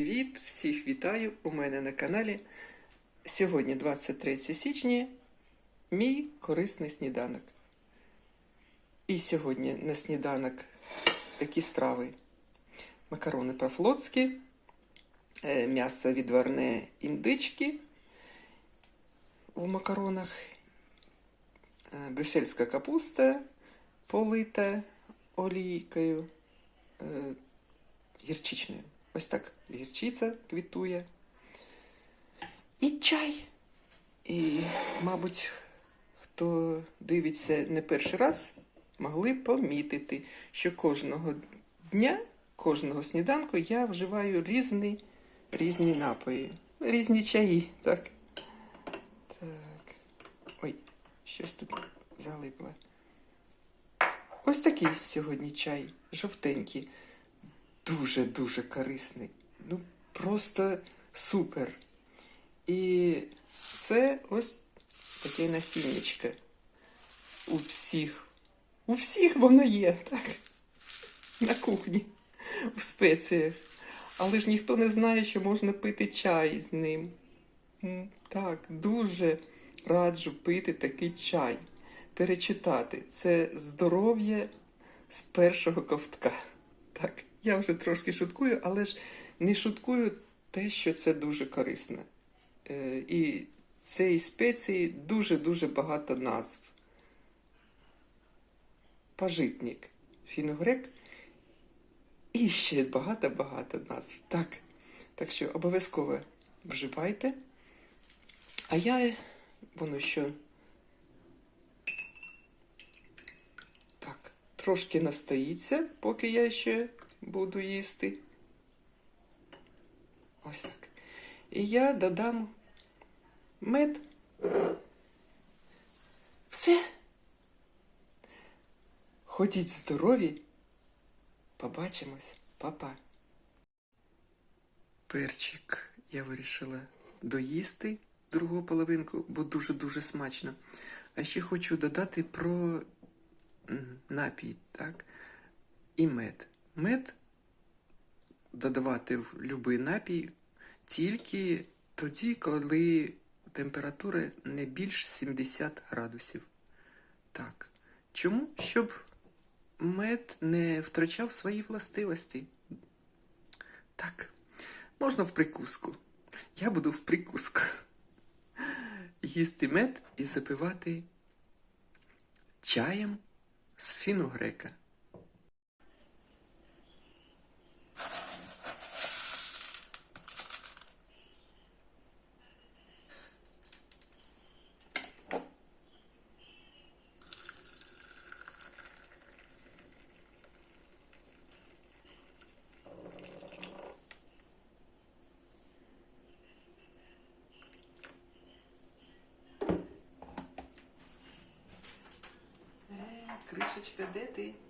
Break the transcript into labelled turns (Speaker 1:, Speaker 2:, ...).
Speaker 1: Привіт! Всіх вітаю у мене на каналі. Сьогодні 23 січня, мій корисний сніданок. І сьогодні на сніданок такі страви: макарони по-флотськи, е, м'ясо відварне індички у макаронах, е, брюссельська капуста полита олійкою е, гірчичною. Ось так гірчиця квітує. І чай. І, мабуть, хто дивиться не перший раз, могли помітити, що кожного дня, кожного сніданку я вживаю різні, різні напої, різні чаї. Так. Так. Ой, щось тут залипло. Ось такий сьогодні чай, жовтенький дуже-дуже корисний. Ну, просто супер. І це ось таке насіннячко. У всіх. У всіх воно є, так? На кухні, у спеціях. Але ж ніхто не знає, що можна пити чай з ним. Так, дуже раджу пити такий чай. Перечитати. Це здоров'я з першого ковтка. Так, я вже трошки шуткую, але ж не шуткую те, що це дуже корисно. Е, і цієї спеції дуже-дуже багато назв. Пажитник, фіногрек і ще багато-багато назв. Так, так що обов'язково вживайте. А я, воно що. Так, трошки настоїться, поки я ще буду їсти. Ось так. І я додам мед. Все. Ходіть здорові. Побачимось, папа. Перчик я вирішила доїсти другу половинку, бо дуже-дуже смачно. А ще хочу додати про напій, так? І мед. Мед додавати в будь-який напій тільки тоді, коли температура не більш 70 градусів. Так. Чому? Щоб мед не втрачав свої властивості. Так, можна в прикуску. Я буду в прикуску. Їсти мед і запивати чаєм з marketing, perder ter.